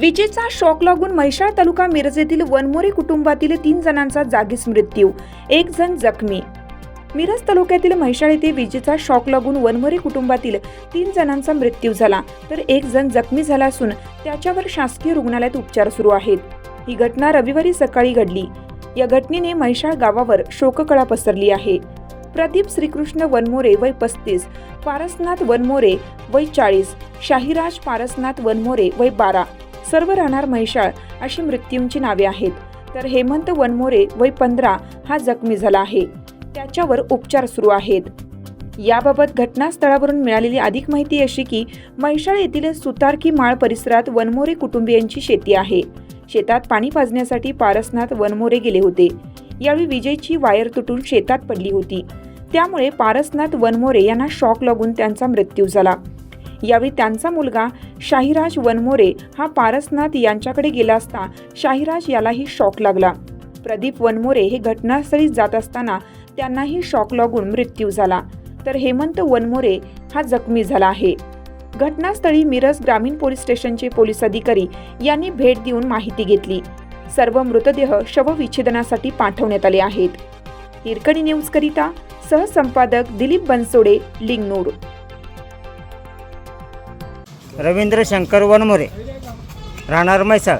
विजेचा शॉक लागून म्हैसाळ तालुका मिरज येथील वनमोरे कुटुंबातील तीन जणांचा जागीच मृत्यू. एक जण जखमी. मिरज तालुक्यातील म्हैसाळ येथे विजेचा शॉक लागून वनमोरे कुटुंबातील तीन जणांचा मृत्यू झाला. तर एक जण जखमी झाला असून त्याच्यावर शासकीय रुग्णालयात उपचार सुरू आहेत. ही घटना रविवारी सकाळी घडली. या घटनेने म्हैसाळ गावावर शोककळा पसरली आहे. प्रदीप श्रीकृष्ण वनमोरे वय पस्तीस पारसनाथ वनमोरे वय चाळीस शाहिराज पारसनाथ वनमोरे वय बारा सर्व राहणार म्हैसाळ अशी मृत्यूंची नावे आहेत. तर हेमंत वनमोरे वय पंधरा हा जखमी झाला आहे. त्याच्यावर उपचार सुरू आहेत. याबाबत घटनास्थळावरून मिळालेली अधिक माहिती अशी की म्हैसाळ येथील सुतारकी माळ परिसरात वनमोरे कुटुंबियांची शेती आहे. शेतात पाणी पाजण्यासाठी पारसनाथ वनमोरे गेले होते. यावेळी विजयची वायर तुटून शेतात पडली होती. त्यामुळे पारसनाथ वनमोरे यांना शॉक लागून त्यांचा मृत्यू झाला. यावेळी त्यांचा मुलगा शाहिराज वनमोरे हा पारसनाथ यांच्याकडे गेला असता शाहिराज यालाही शॉक लागला. प्रदीप वनमोरे हे घटनास्थळी जात असताना त्यांनाही शॉक लागून मृत्यू झाला. तर हेमंत वनमोरे हा जखमी झाला आहे. घटनास्थळी मिरज ग्रामीण पोलीस स्टेशनचे पोलीस अधिकारी यांनी भेट देऊन माहिती घेतली. सर्व मृतदेह शवविच्छेदनासाठी पाठवण्यात आले आहेत. हिरकणी न्यूजकरिता सहसंपादक दिलीप बनसोडे लिंगनूर रवींद्र शंकर वनमोरे राहणार म्हैसाळ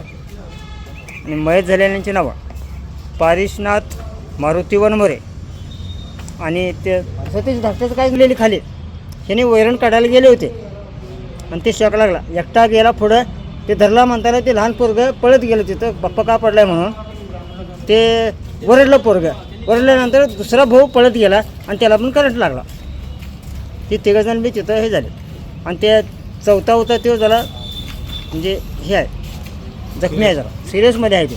आणि मयत झालेल्यांची नावं. पारिशनाथ मारुती वनमोरे आणि ते सतीश धाकट्याचं काय गेलेली खाली. ह्याने वैरण काढायला गेले होते. आणि ते शॉक लागला. एकटा गेला पुढं. ते धरला म्हणताना ते लहान पोरगं पळत गेलं तिथं. बाप्पा का पडलाय म्हणून. ते वरडलं पोरगं. वरडल्यानंतर दुसरा भाऊ पळत गेला आणि त्याला पण करंट लागला. ते तिघंजण बी तिथं हे झाले. आणि ते चौथा होता तो झाला म्हणजे हे आहे. जखमी आहे जरा. सिरियसमध्ये आहे ते.